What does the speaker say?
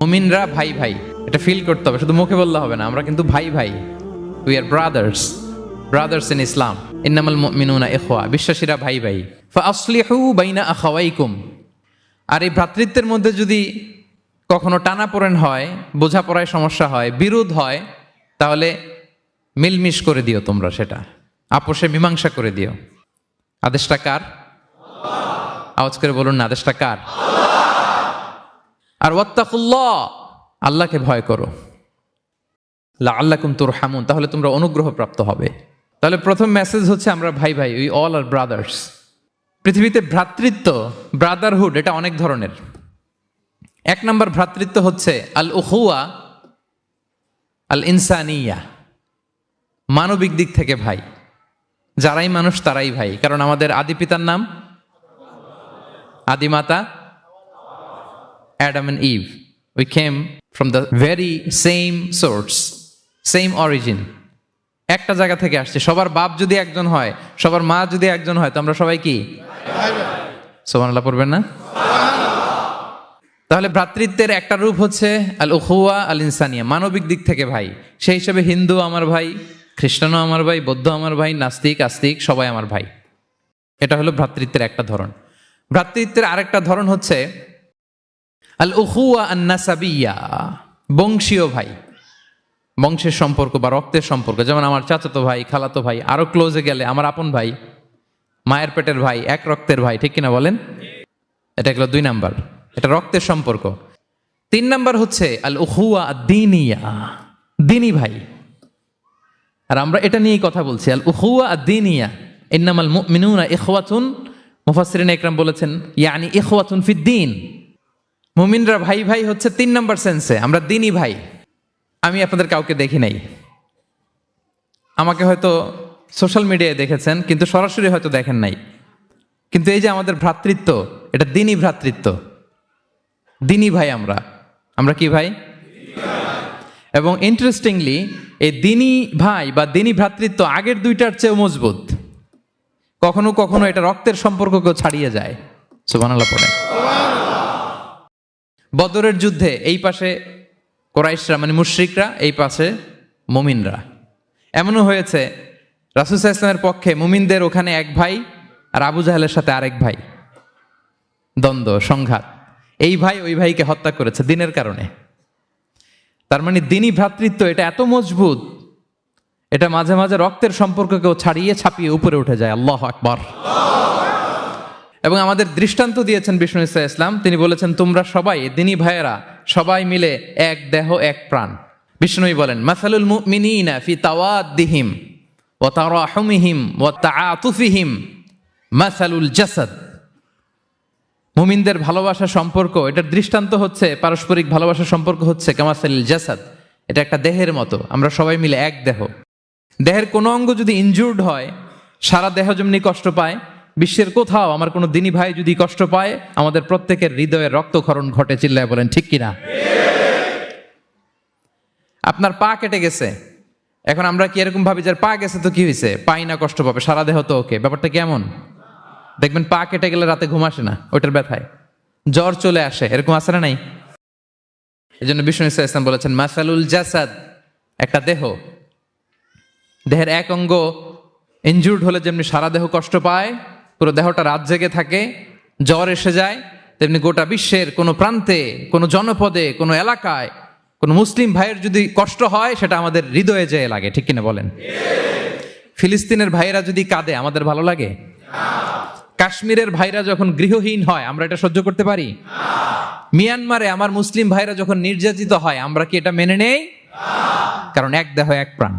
মুমিনরা ভাই ভাই। এটা ফিল করতে হবে, শুধু মুখে বললে হবে না, আমরা কিন্তু ভাই ভাই। We are brothers brothers in Islam ইন্নামাল মুমিনুনা ইখওয়া, বিশ্বাসীরা ভাই ভাই। ফাসলিহু বাইনা আখাওয়াইকুম। আর এই ভ্রাতৃত্বের মধ্যে যদি কখনো টানাপোড়েন হয়, বোঝাপড়ায় সমস্যা হয়, বিরোধ হয়, তাহলে মিলমিশ করে দিও তোমরা সেটা। আপোষে মীমাংসা করে দিও। আদেশটা কার? আওয়াজ করে বলুন না, আদেশটা কার? আর ওয়াত্তাকুল্লাহ, আল্লাহকে ভয় করো। লা আল্লাকুম তোর হামুন তাহলে তোমরা অনুগ্রহ প্রাপ্ত হবে। তাহলে প্রথম মেসেজ হচ্ছে আমরা ভাই ভাই উই অল আর ব্রাদার্স পৃথিবীতে ভ্রাতৃত্ব ব্রাদারহুড এটা অনেক ধরনের। এক নম্বর ভ্রাতৃত্ব হচ্ছে আল উহুয়া আল ইনসানিয়া মানবিক দিক থেকে ভাই। যারাই মানুষ তারাই ভাই, কারণ আমাদের আদি পিতার নাম আদিমাতা Adam and Eve. We came from the very same source, same origin. একটা জায়গা থেকে আসছে। সবার বাপ যদি একজন হয় সবার মা যদি একজন হয় তো আমরা সবাই কি? সোমানাল্লাহ পড়বেন না? তাহলে ভ্রাতৃত্বের একটা রূপ হচ্ছে আল উহুয়া আল ইনসানিয়া মানবিক দিক থেকে ভাই। সেই হিসেবে হিন্দু আমার ভাই খ্রিস্টানও আমার ভাই বৌদ্ধ আমার ভাই নাস্তিক আস্তিক সবাই আমার ভাই। এটা হলো ভ্রাতৃত্বের একটা ধরন। ভ্রাতৃত্বের আরেকটা ধরন হচ্ছে আল উহুয়া আন্নাসাবিয়া, বংশীয় ভাই। বংশের সম্পর্ক বা রক্তের সম্পর্ক। যেমন আমার চাচাতো ভাই, খালাতো ভাই, আরও ক্লোজে গেলে আমার আপন ভাই, মায়ের পেটের ভাই, এক রক্তের ভাই, ঠিক কিনা বলেন? এটা গেল দুই নাম্বার। এটা রক্তের সম্পর্ক। তিন নাম্বার হচ্ছে আল উহুয়া দিনিয়া দিনী ভাই। আর আমরা এটা নিয়েই কথা বলছি। আল উহুয়া দিনিয়া ইন্নামাল মিনুনা ইখওয়াতুন, মুফাসসিরিন একরাম বলেছেন, ইয়ানি ইখওয়াতুন ফিদ্দিন। মুমিনরা ভাই ভাই হচ্ছে তিন নম্বর সেন্সে আমরা দিনই ভাই। আমি আপনাদের কাউকে দেখি নাই। আমাকে হয়তো সোশ্যাল মিডিয়ায় দেখেছেন, কিন্তু সরাসরি হয়তো দেখেন নাই। কিন্তু এই যে আমাদের ভ্রাতৃত্ব, এটা দিনই ভ্রাতৃত্ব। দিনই ভাই আমরা। আমরা কি ভাই? এবং ইন্টারেস্টিংলি এই দিনই ভাই বা দিনই ভ্রাতৃত্ব আগের দুইটার চেয়েও মজবুত। কখনো কখনো এটা রক্তের সম্পর্ককেও ছাড়িয়ে যায়। সুবহানাল্লাহ পড়ে বদরের যুদ্ধে এই পাশে কোরাইশরা মানে মুশ্রিকরা, এই পাশে মুমিনরা। এমনও হয়েছে রাসুসা ইসলামের পক্ষে মুমিনদের ওখানে এক ভাই আর আবু জাহেলের সাথে আরেক ভাই। দ্বন্দ্ব, সংঘাত। এই ভাই ওই ভাইকে হত্যা করেছে দিনের কারণে। তার মানে দিনই ভ্রাতৃত্ব, এটা এত মজবুত। এটা মাঝে মাঝে রক্তের সম্পর্ককেও ছাড়িয়ে ছাপিয়ে উপরে উঠে যায়। আল্লাহ আকবর। এবং আমাদের দৃষ্টান্ত দিয়েছেন বিষ্ণু ইসা ইসলাম। তিনি বলেছেন, তোমরা সবাই, দিনী ভাইয়েরা, সবাই মিলে এক দেহ, এক প্রাণ। বিষ্ণুই বলেন, মাসালুল মুমিনিনা ফি তাওয়াদ্দিহিম ওয়া তারাহুমিহিম ওয়া তাআতুফিহিম মাসালুল জাসাদ। মুমিনদের ভালোবাসা সম্পর্ক, এটার দৃষ্টান্ত হচ্ছে, পারস্পরিক ভালোবাসা সম্পর্ক হচ্ছে কামাসালিল জাসাদ। এটা একটা দেহের মতো, আমরা সবাই মিলে এক দেহ। দেহের কোনো অঙ্গ যদি ইনজুর্ড হয়, সারা দেহ যেমনি কষ্ট পায় বিশ্বের কোথাও আমার কোনো দিনী ভাই যদি কষ্ট পায়, আমাদের প্রত্যেকের হৃদয়ের রক্তক্ষরণ ঘটে, চিল্লায় বলেন, ঠিক কিনা? আপনার পা কেটে গেছে। এখন আমরা কি এরকম ভাবি যার পা গেছে তো কি হয়েছে? পাই না, কষ্ট পাবে, সারা দেহ তো ওকে। ব্যাপারটা কেমন? দেখবেন, পা কেটে গেলে রাতে ঘুম আসে না, ওইটার ব্যথায়। জ্বর চলে আসে, এরকম আসে না নাই? এই জন্য বিষ্ণু ইসা ইসলাম বলেছেন, মাসালুল জাসাদ, একটা দেহ। দেহের এক অঙ্গ ইনজুর্ড হলে যেমনি সারা দেহ কষ্ট পায় পুরো দেহটা রাত জেগে থাকে, জ্বর এসে যায়, তেমনি গোটা বিশ্বের কোনো প্রান্তে, কোনো জনপদে, কোনো এলাকায়, কোনো মুসলিম ভাইয়ের যদি কষ্ট হয়, সেটা আমাদের হৃদয়ে যেয়ে লাগে, ঠিক কিনা বলেন? ফিলিস্তিনের ভাইয়েরা যদি কাঁদে, আমাদের ভালো লাগে? কাশ্মীরের ভাইরা যখন গৃহহীন হয়, আমরা এটা সহ্য করতে পারি? মিয়ানমারে আমার মুসলিম ভাইরা যখন নির্যাতিত হয়, আমরা কি এটা মেনে নেই? কারণ এক দেহ, এক প্রাণ।